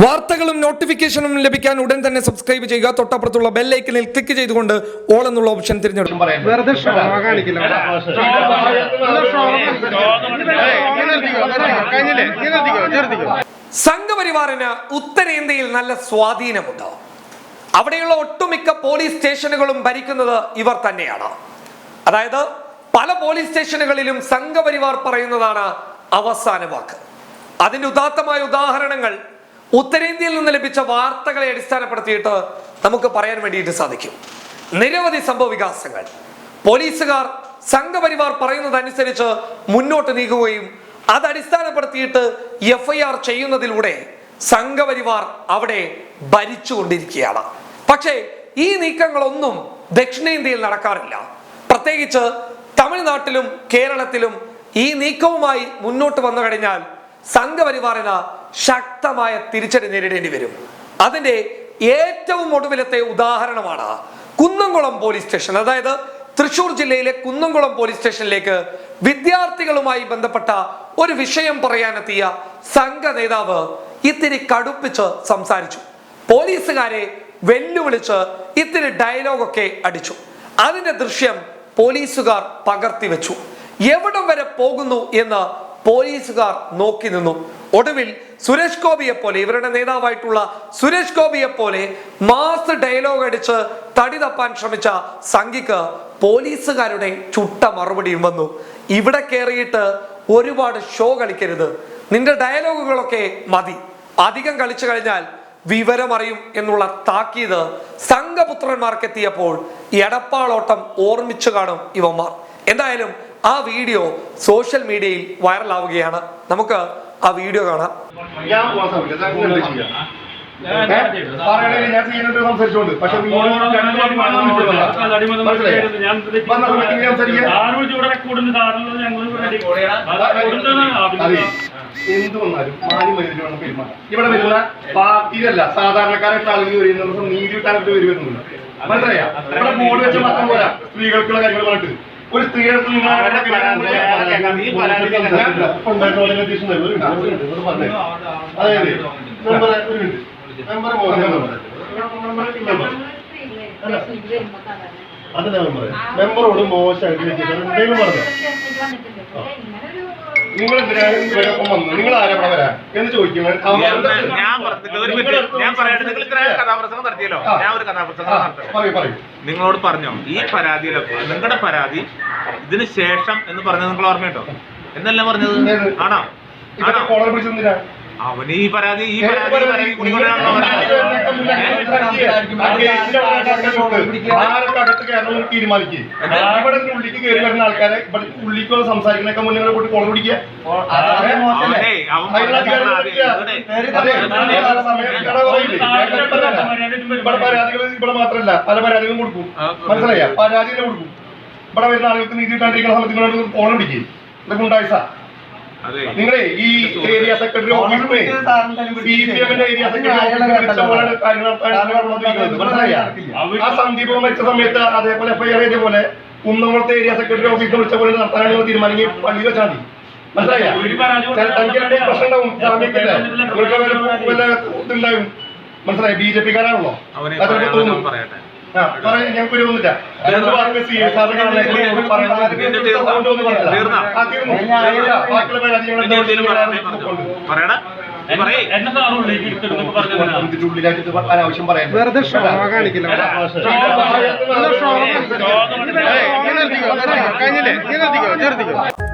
വാർത്തകളും നോട്ടിഫിക്കേഷനും ലഭിക്കാൻ ഉടൻ തന്നെ സബ്സ്ക്രൈബ് ചെയ്യുക തൊട്ടപ്പുറത്തുള്ള ബെല്ലൈക്കനിൽ ക്ലിക്ക് ചെയ്തുകൊണ്ട് ഓൾ എന്നുള്ള ഓപ്ഷൻ തിരഞ്ഞെടുക്കും സംഘപരിവാറിന് ഉത്തരേന്ത്യയിൽ നല്ല സ്വാധീനമുണ്ട് അവിടെയുള്ള ഒട്ടുമിക്ക പോലീസ് സ്റ്റേഷനുകളും ഭരിക്കുന്നത് ഇവർ തന്നെയാണ് അതായത് പല പോലീസ് സ്റ്റേഷനുകളിലും സംഘപരിവാർ പറയുന്നതാണ് അവസാന വാക്ക് അതിന്റെ ഉദാത്തമായ ഉദാഹരണങ്ങൾ ഉത്തരേന്ത്യയിൽ നിന്ന് ലഭിച്ച വാർത്തകളെ അടിസ്ഥാനപ്പെടുത്തിയിട്ട് നമുക്ക് പറയാൻ വേണ്ടിയിട്ട് സാധിക്കും. നിരവധി സംഭവ വികാസങ്ങൾ. പോലീസുകാർ സംഘപരിവാർ പറയുന്നതനുസരിച്ച് മുന്നോട്ട് നീങ്ങുകയും അത് അടിസ്ഥാനപ്പെടുത്തിയിട്ട് എഫ് ഐ ആർ ചെയ്യുന്നതിലൂടെ സംഘപരിവാർ അവിടെ ഭരിച്ചുകൊണ്ടിരിക്കുകയാണ്. പക്ഷേ ഈ നീക്കങ്ങളൊന്നും ദക്ഷിണേന്ത്യയിൽ നടക്കാറില്ല. പ്രത്യേകിച്ച് തമിഴ്നാട്ടിലും കേരളത്തിലും ഈ നീക്കവുമായി മുന്നോട്ട് വന്നു കഴിഞ്ഞാൽ സംഘപരിവാറിന് ശക്തമായ തിരിച്ചടി നേരിടേണ്ടി വരും. അതിന്റെ ഏറ്റവും ഒടുവിലത്തെ ഉദാഹരണമാണ് കുന്നംകുളം പോലീസ് സ്റ്റേഷൻ. അതായത് തൃശൂർ ജില്ലയിലെ കുന്നംകുളം പോലീസ് സ്റ്റേഷനിലേക്ക് വിദ്യാർത്ഥികളുമായി ബന്ധപ്പെട്ട ഒരു വിഷയം പറയാനെത്തിയ സംഘ നേതാവ് ഇത്തിരി കടുപ്പിച്ച് സംസാരിച്ചു. പോലീസുകാരെ വെല്ലുവിളിച്ച് ഇത്തിരി ഡയലോഗൊക്കെ അടിച്ചു. അതിന്റെ ദൃശ്യം പോലീസുകാർ പകർത്തി വെച്ചു. എവിടം വരെ പോകുന്നു എന്ന് പോലീസുകാർ നോക്കി നിന്നു. ഒടുവിൽ സുരേഷ് ഗോപിയെ പോലെ ഇവരുടെ നേതാവായിട്ടുള്ള സുരേഷ് ഗോപിയെ പോലെ മാസ് ഡയലോഗ് അടിച്ച് തടി തപ്പാൻ ശ്രമിച്ച സംഘിക്ക് പോലീസുകാരുടെ ചുട്ട മറുപടിയും വന്നു. ഇവിടെ കയറിയിട്ട് ഒരുപാട് ഷോ കളിക്കരുത്. നിന്റെ ഡയലോഗുകളൊക്കെ മതി. അധികം കളിച്ചു കഴിഞ്ഞാൽ വിവരമറിയും എന്നുള്ള താക്കീത് സംഘപുത്രന്മാർക്ക് എത്തിയപ്പോൾ എടപ്പാളോട്ടം ഓർമ്മിച്ചു കാണും ഇവന്മാർ. എന്തായാലും ആ വീഡിയോ സോഷ്യൽ മീഡിയയിൽ വൈറലാവുകയാണ്. നമുക്ക് ആ വീഡിയോ കാണാം. എന്ത് വന്നാലും ഇവിടെ വരുന്ന പാർട്ടിയിലല്ല സാധാരണക്കാരായിട്ടുള്ള ആളുകൾ വരുന്ന നീതി കിട്ടാനായിട്ട് വരി വരുന്നുണ്ട്. മനസ്സിലായ? ഇവിടെ ബോർഡ് വെച്ച് മാത്രം പോരാ. സ്ത്രീകൾക്കുള്ള കാര്യങ്ങൾ പറഞ്ഞിട്ട്. ഒരു സ്ത്രീയുടെ. അതായത് നമ്പർ ഒരു മിനിറ്റ്. അത് ഞാൻ പറയാം മെമ്പറോട് മോശമായിട്ട് എന്തെങ്കിലും പറഞ്ഞു. നിങ്ങൾ എന്തിനാണ് ഇവരൊപ്പം വന്നത് നിങ്ങൾ ആരാ ഇവിടെ വരാൻ എന്ന് ചോദിക്കുന്നത് ഞാൻ ഒരു മിനിറ്റ്. ഞാൻ പറയട്ടെ നിങ്ങൾ ഇത്ര കഥാപ്രസംഗം നടത്തിയല്ലോ? ഞാൻ ഒരു കഥാപ്രസംഗം നടത്തട്ടെ? പറയൂ പറയൂ. നിങ്ങളോട് പറഞ്ഞോ ഈ പരാതിയിലൊക്കെ നിങ്ങളുടെ പരാതി ഇതിന് ശേഷം എന്ന് പറഞ്ഞത് നിങ്ങൾ ഓർമ്മയുണ്ടോ? എന്നല്ല പറഞ്ഞത്? ആണോ? ആണോ? അവന് ഈ പരാതി ഈ പരാതി? ആരൊക്കകത്ത് തീരുമാനിക്കുക ഇവിടെ ഉള്ളിക്ക് കയറി വരുന്ന ആൾക്കാരെ ഇവിടെ സംസാരിക്കണൊക്കെ മുന്നേ പിടിക്കുക. ഇവിടെ പരാതികൾ ഇവിടെ മാത്രമല്ല പല പരാതികളും കൊടുക്കും. മനസ്സിലായ? പരാതികളെ കൊടുക്കും. ഇവിടെ വരുന്ന ആളുകൾക്ക് നീതി കിട്ടാണ്ടിരിക്കുന്ന സമയത്ത് ഫോൺ ഓണം പിടിക്കും. ഇതൊക്കെ ഉണ്ടായിസ നിങ്ങളെ ഈ ഏരിയ സെക്രട്ടറി ഓഫീസിൽ സി പി എമ്മിന്റെ ഏരിയ സെക്രട്ടറി ആ സന്ദീപ് മരിച്ച സമയത്ത് അതേപോലെ എഫ് ഐ ആർ പോലെ കുന്നംകുളത്തെ ഏരിയ സെക്രട്ടറി ഓഫീസിൽ വിളിച്ച പോലെ നടത്താനാണ് നിങ്ങൾ തീരുമാനിക്കുക. പള്ളിയിൽ വെച്ചാൽ മതി. മനസ്സിലായി? പ്രശ്നം ഉണ്ടാവും വല്ല ഇതുണ്ടാവും. മനസ്സിലായി? ബി ജെ പിക്കാരാണല്ലോ അതൊക്കെ തോന്നും അവൻ പറയട്ടെ ആ, പറയാൻ ഞങ്ങൾക്ക് ഒരു ഒന്നുമില്ല. രണ്ട് വാക്ക് സി എസ് ആറിനെ കാണാനായിട്ട് പറയുന്നത് ഇതിന്റെ ഒന്നും പറഞ്ഞില്ല. ആ, തീർന്നു. ഇല്ല, ബാക്കിയുള്ള പരാതി ഞങ്ങൾ ഇനി പറയാൻ കൊണ്ട്. പറയടാ. നീ പറയേ. വെറുതെ ഷോ കാണിക്കില്ല. കഴിഞ്ഞില്ലേ നിർത്തിക്കോ നിർത്തിക്കോ